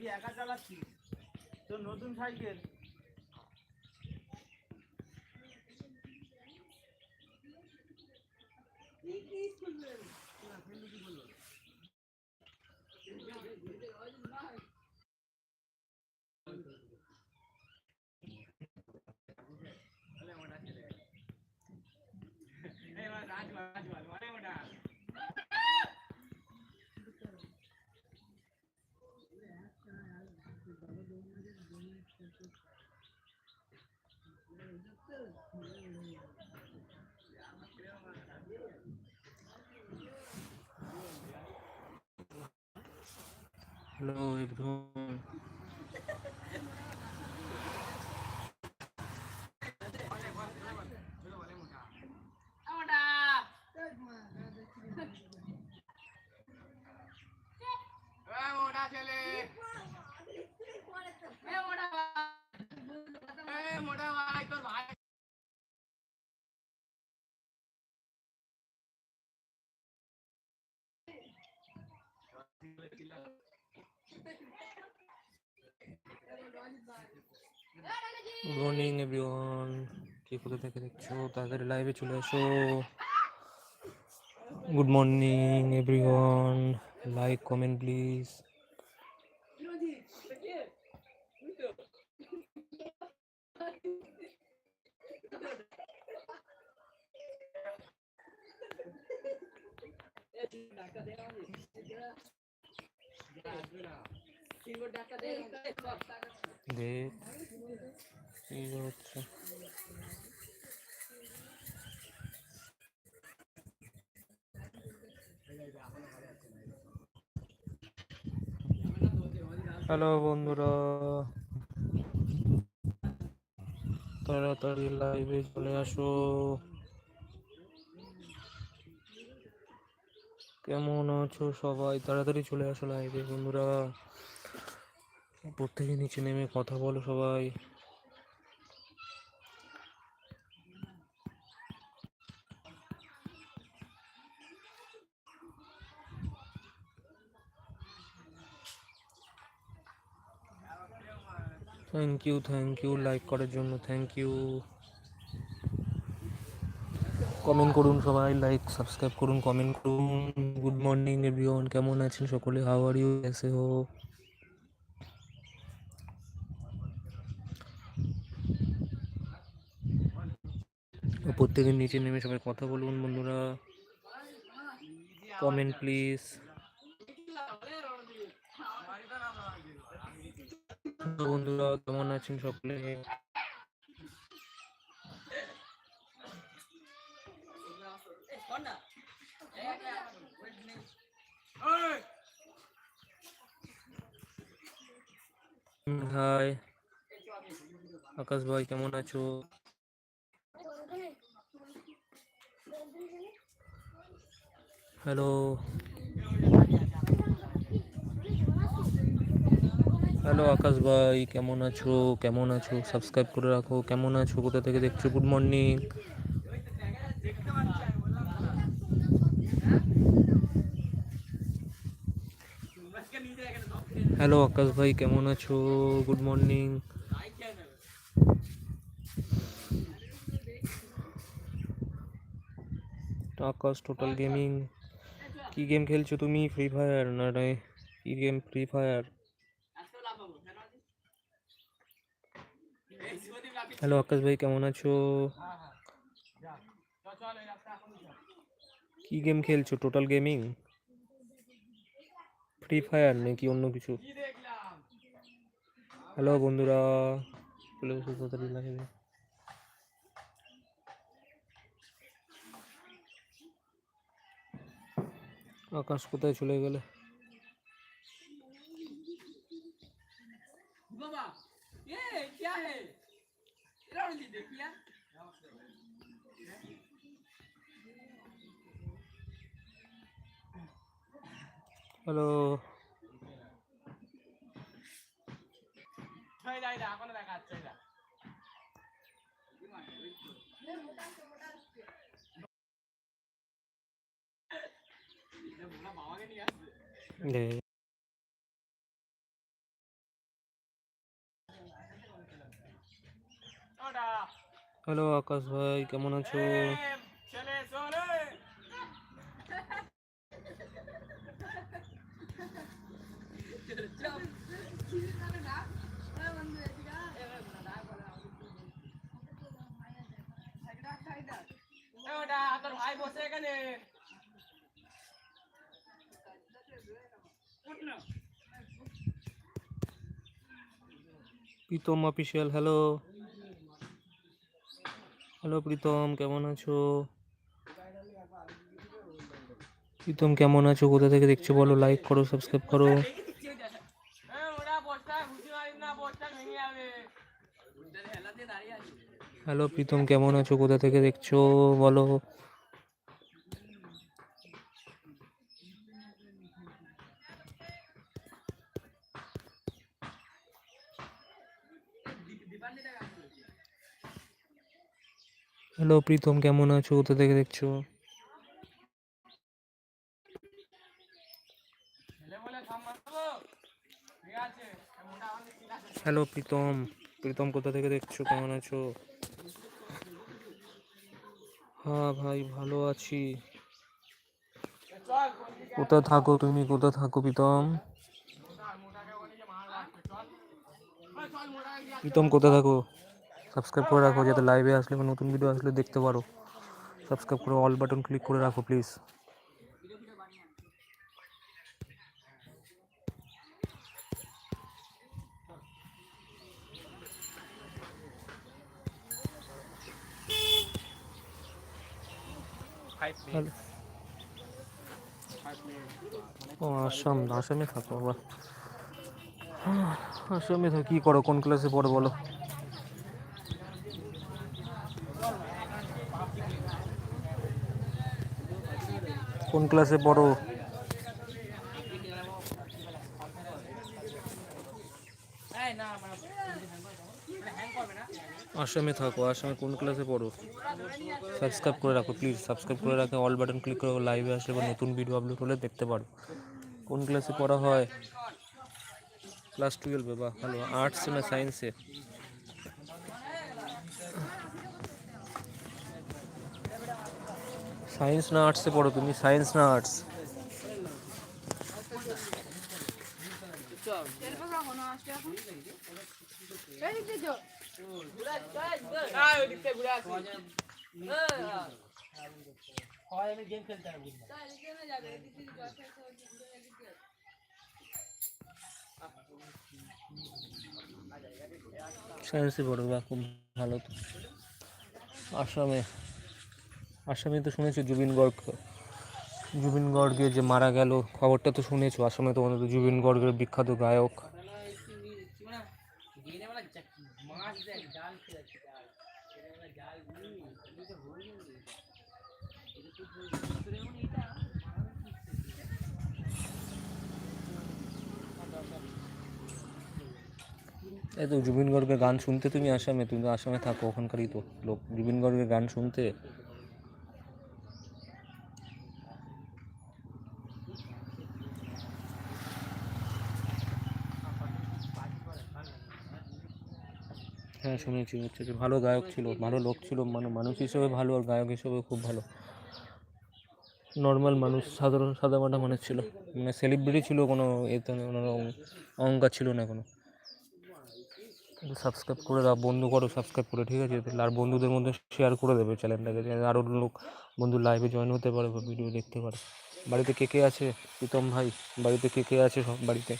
তুই একা চালাচ্ছিস? তোর নতুন সাইকেল? হ্যালো এভরিওয়ান মোটা মর্নিং এভরিওয়ান কে কোথা থেকে দেখছ? তাদের লাইভে চলে আসো good morning everyone like comment please দেখ হচ্ছে হ্যালো বন্ধুরা। তাড়াতাড়ি লাইভে চলে আসো। কেমন আছো সবাই? তাড়াতাড়ি চলে আসো লাইভে বন্ধুরা। প্রত্যেকে নিচে নেমে কথা বলো সবাই। Thank you thank you like করার জন্য থ্যাংক ইউ কমেন্ট করুন সবাই লাইক সাবস্ক্রাইব করুন কমেন্ট করুন। গুড মর্নিং এভরিওয়ান কেমন আছেন সকলে? হাউ আর ইউ এসে হো? প্রত্যেকের নিচে নেমে সবাই কথা বলুন, বন্ধুরা। কমেন্ট প্লিজ বন্ধুরা, কেমন আছেন সকলে? হাই আকাশ ভাই কেমন আছো? হ্যালো হ্যালো আকাশ ভাই কেমন আছো? কেমন আছো? সাবস্ক্রাইব করে রাখো। কেমন আছো? কোথা থেকে দেখছ? গুড মর্নিং হ্যালো আকাশ ভাই, কেমন আছো? Good morning Akash total gaming কি গেম খেলছো তুমি? ফ্রি ফায়ার না রে? কি game free fire hello Akash ভাই, কেমন আছো? কি গেম খেলছো? টোটাল গেমিং ফ্রি ফায়ার নাকি অন্য কিছু? হ্যালো বন্ধুরা। চলে লাগবে আকাশ কোথায় চলে গেলে? বাবা, এ, কি হ্যাঁ হ্যালো হ্যালো আকাশ ভাই কেমন আছো Pritam official hello hello Pritam, কেমন আছো? প্রীতম, কেমন আছো? কোথা থেকে দেখছ বলো? লাইক করো সাবস্ক্রাইব করো। হ্যালো, প্রীতম, কেমন আছো? কোথা থেকে দেখছ? বলো। হ্যালো, প্রীতম, কেমন আছো? কোথা থেকে দেখছ? হ্যালো, প্রীতম। প্রীতম, কোথা থেকে দেখছ? কেমন আছো? হ্যাঁ ভাই, ভালো আছি। কোথা থাকো তুমি? কোথা থাকো প্রীতম? প্রীতম কোথা থাকো? সাবস্ক্রাইব করে রাখো, যাতে লাইভে আসলে বা নতুন ভিডিও আসলে দেখতে পারো। সাবস্ক্রাইব করে অল বাটন ক্লিক করে রাখো প্লিজ ও, আসাম, আসামে থাকো আবার। আসামে থাকো, কী করো, কোন ক্লাসে পড়ো বলো? কোন ক্লাসে পড়ো? না আসামে থাকো, আসামে কোন ক্লাসে পড়ো? সাবস্ক্রাইব করে রাখো প্লিজ সাবস্ক্রাইব করে রাখো অল বাটন ক্লিক করে লাইভে আসলে বা নতুন ভিডিও আপলোড হলে দেখতে পারো। কোন ক্লাসে পড়া হয়? ক্লাস টুয়েলভে বা ভালো আর্টসে না সায়েন্সে সায়েন্স না আর্টসে পড়ো তুমি সায়েন্স না আর্টস পড়ো বা খুব ভালো তো। আসামে আসামে তো শুনেছো জুবিন গর্গ? জুবিন গর্গে যে মারা গেল, খবরটা তো শুনেছো? আসামে তো অন্তত জুবিন গর্গের বিখ্যাত গায়ক। মাছ দেখ জাল খেয়েছে জাল জাল এই তো জুবিন গর্গের গান শুনতে তুমি আসামে, তুমি তো আসামে থাকো, ওখানকারই তো লোক। জুবিন গর্গের গান শুনতে হ্যাঁ শুনেছি, হচ্ছে যে ভালো গায়ক ছিল, ভালো লোক ছিল মানে মানুষ হিসেবে ভালো আর গায়ক হিসেবে খুব ভালো। নর্মাল মানুষ, সাধারণ সাদামাটা মানুষ ছিল। মানে সেলিব্রিটি ছিল কোনো এতে কোনো অহংকার ছিল না কোনো। সাবস্ক্রাইব করে দাও, বন্ধু করো সাবস্ক্রাইব করে, ঠিক আছে? আর বন্ধুদের মধ্যে শেয়ার করে দেবে চ্যানেলটাকে আরও লোক বন্ধু লাইভে জয়েন হতে পারে বা ভিডিও দেখতে পারে। বাড়িতে কে কে আছে? প্রীতম ভাই, বাড়িতে কে কে আছে সব, বাড়িতে?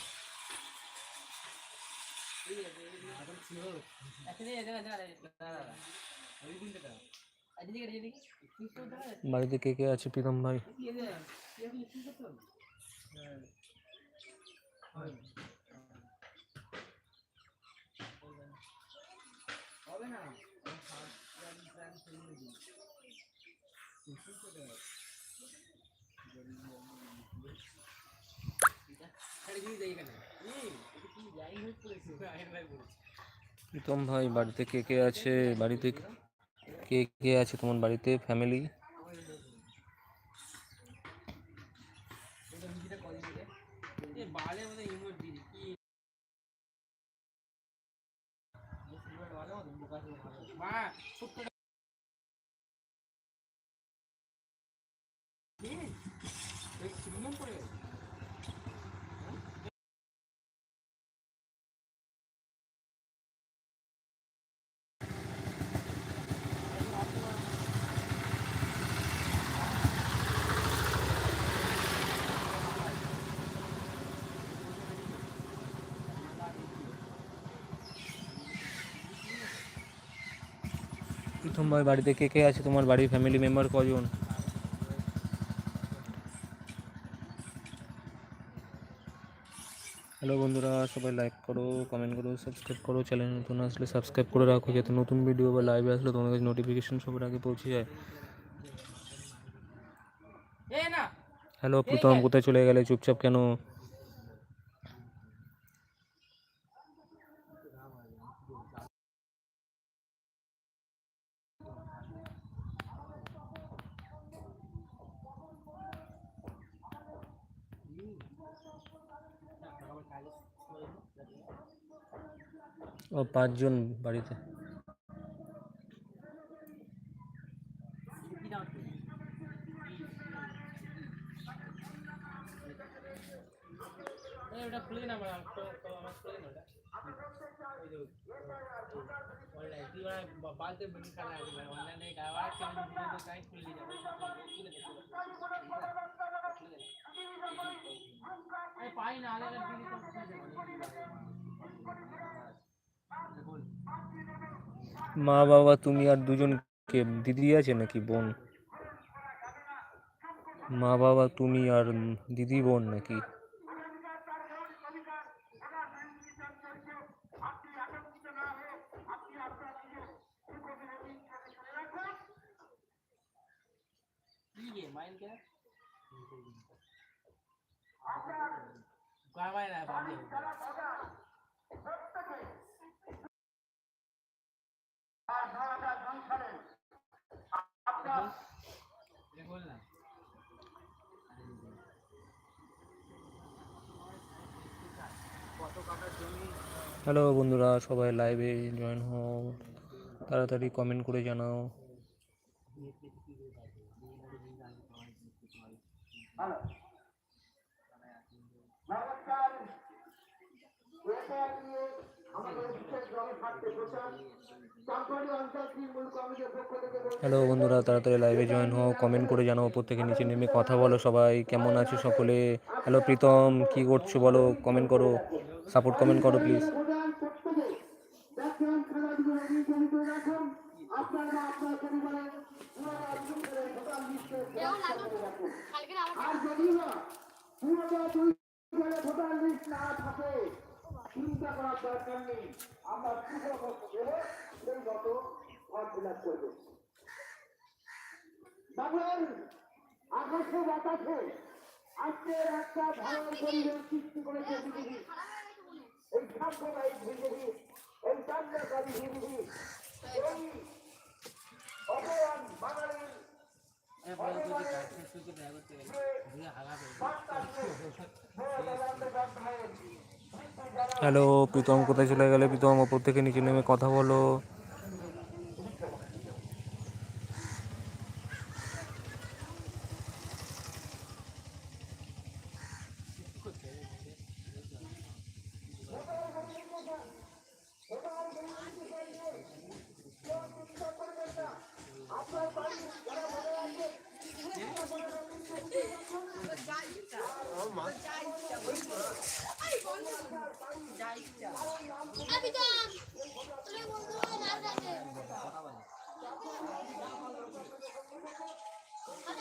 বাড়িতে কে কে আছে প্রীতম ভাই? প্রীতম ভাই বাড়িতে কে কে আছে? বাড়িতে কে কে আছে তোমার বাড়িতে? ফ্যামিলি প্রথম ভাই বাড়িতে কে কে আছে তোমার বাড়ির ফ্যামিলি মেম্বার কজন হ্যালো বন্ধুরা সবাই লাইক করো কমেন্ট করো সাবস্ক্রাইব করো চ্যানেল নতুন আসলে সাবস্ক্রাইব করে রাখো যাতে নতুন ভিডিও বা লাইভে আসলে তোমাদের কাছে নোটিফিকেশন সবার আগে পৌঁছে যায় এ না হ্যালো প্রথম কোথায় চলে গেলে চুপচাপ কেন ও পাঁচজন বাড়িতে এই ওটা খুলে না আমার আমার খুলে না ওটা অনলাইন তুই ওরা বালতে বেশি খানা আছে অনলাইনে গাওয়া আছে ভিডিও তো কাই খুলে যাবে খুলে দে আমি পাই না আলাদা দিদি তো খুলে দেবো মা বাবা তুমি আর দুজন কে দিদি আছে নাকি বোন? মা বাবা তুমি আর দিদি বোন নাকি? বন্ধুরা, সবাই লাইভে জয়েন হও। তাড়াতাড়ি কমেন্ট করে জানাও। হ্যালো বন্ধুরা, তাড়াতাড়ি লাইভে জয়েন হও। কমেন্ট করে জানাও, প্রত্যেকে নিচে নেমে কথা বলো সবাই। কেমন আছো সকলে? হ্যালো প্রীতম, কি করছ বলো? কমেন্ট করো। সাপোর্ট কমেন্ট করো প্লিজ কালকে আমার আর যদি না পুরোটা দুই জনে ভোটার লিস্ট না থাকে চিন্তা করার দরকার নেই। আমরা মতো দেবো সেই মতো ফর্ম ফিল আপ করব। বাংলার আকাশে বাতাসে আজকে একটা ভালো পরিবেশ সৃষ্টি করেছে বিজেপি। এই সাম্প্রদায়িক বিজেপি হ্যালো প্রীতম কোথায় চলে গেলে? প্রীতম ওপর থেকে নিচে নেমে কথা বলো।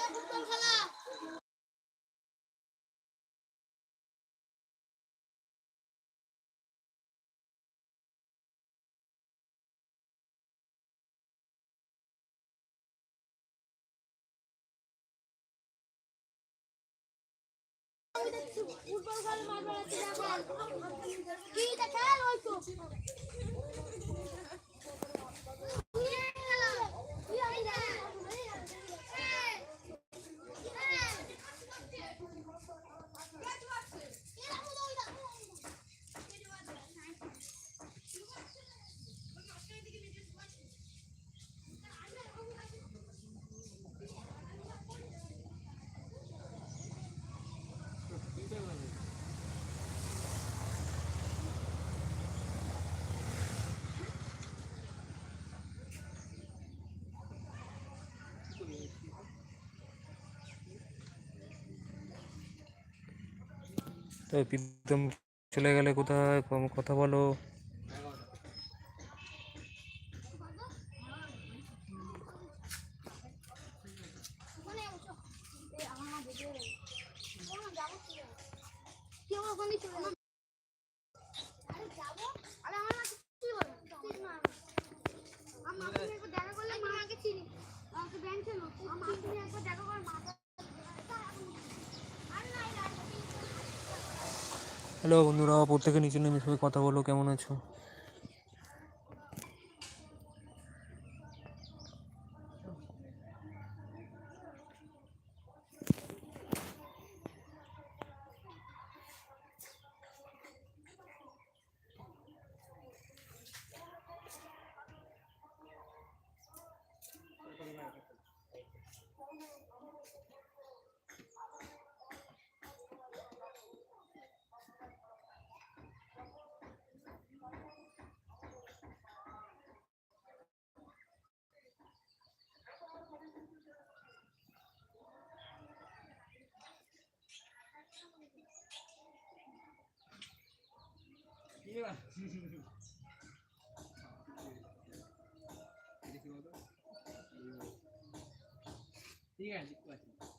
ফুটবল খেলা ফুটবল খেলা মার বেড়াচ্ছে কি দেখা হইতো তো প্রীতম চলে গেলে কোথায়? কথা বলো ওখানে বসো। এই আমার মা বেরিয়ে গেল। কোনো যাব কি করে? কি আমার ওখানে চলে যাব? আরে যাব? আরে আমার মা কি বলে? ঠিক না। আমার মাকে নিয়ে একবার দেখা করলে মা আগে চিনি। আমাকে ব্যাংক ছিল। আমার মাকে নিয়ে একবার দেখা করে মা আরে না, না, হ্যালো বন্ধুরা প্রত্যেকে নিচে নেমে সবাই কথা বলো কেমন আছো? ঠিক আছে দেখতে পাচ্ছি আপনার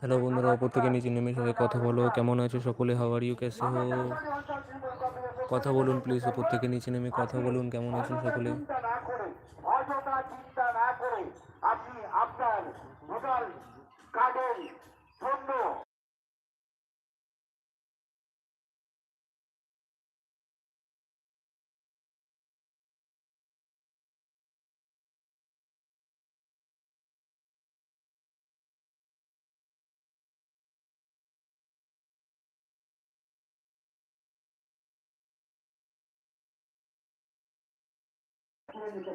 হ্যালো বন্ধুরা থেকে নিচে নেমে সবাই কথা বলো। কেমন আছো সকলে? হাওয়ার ইউ হো কথা বলুন প্লিজ প্রত্যেকে নিচে নেমে কথা বলুন। কেমন আছো সকলে চিন্তা না করে অযথা চিন্তা না করে আপনি আপনার ভোটার কার্ডের জন্য করে নিতে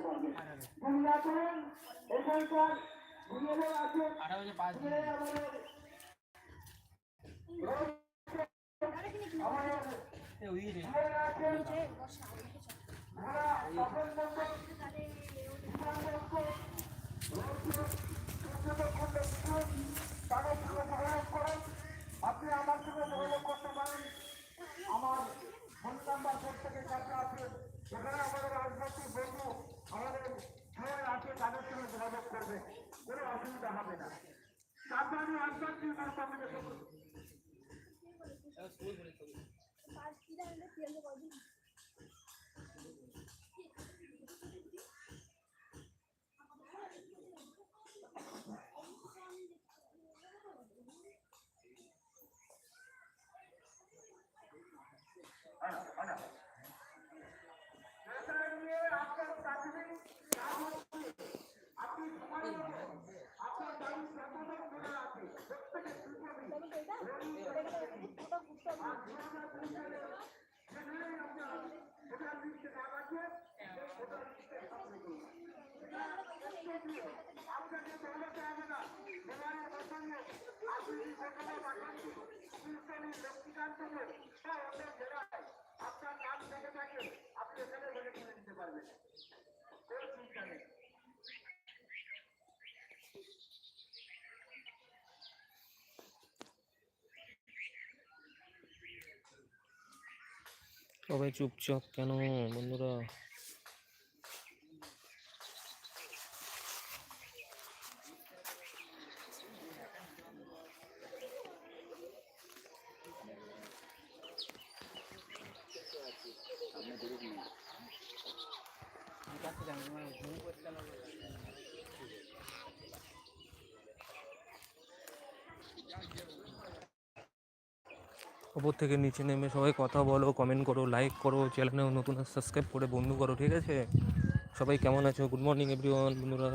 যদি না করেন এখানকার বিএলও আছে আমাদের আপনি আমার সঙ্গে যোগাযোগ করতে পারেন আমার ফোন নাম্বার প্রত্যেকের কাছে আছে সেখানে আমাদের রাজনৈতিক বন্ধু আমাদের হ্যাঁ আছে তাদের সঙ্গে যোগাযোগ করবে। কোনো অসুবিধা হবে না। সাবধানে কমিউনিকেশন এটা নিয়ে আপনার চাকরি আপনি সময় মতো আপনার দাবি আপনাকে দৌড়াতে হবে না বিমানের প্রসঙ্গে আপনি যদি কলকাতা পাঠান কীর্তনী লক্ষ্মীকান্তকে বা অন্য জেলায় আপনার নাম থেকে থাকে আপনি এখানে বলে তুলে দিতে পারবেন কোনো চিন্তা নেই সবাই চুপচাপ কেন বন্ধুরা? থেকে নিচে নেমে সবাই কথা বলো কমেন্ট করো লাইক করো চ্যানেলে নতুন সাবস্ক্রাইব করে বন্ধু করো, ঠিক আছে? সবাই কেমন আছো? গুড মর্নিং এভরিওয়ান বন্ধুরা।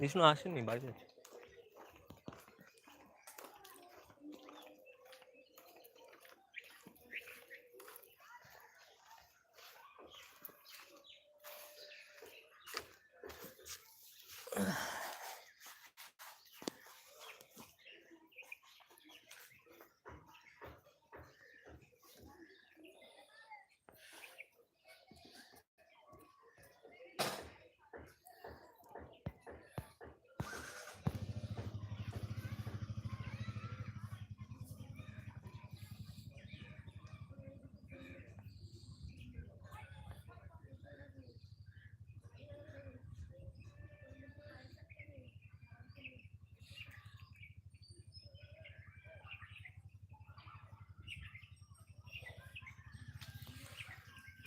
વિષ્ણુ આશ્રમની બાજુ.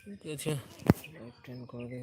ঠিক আছে। করে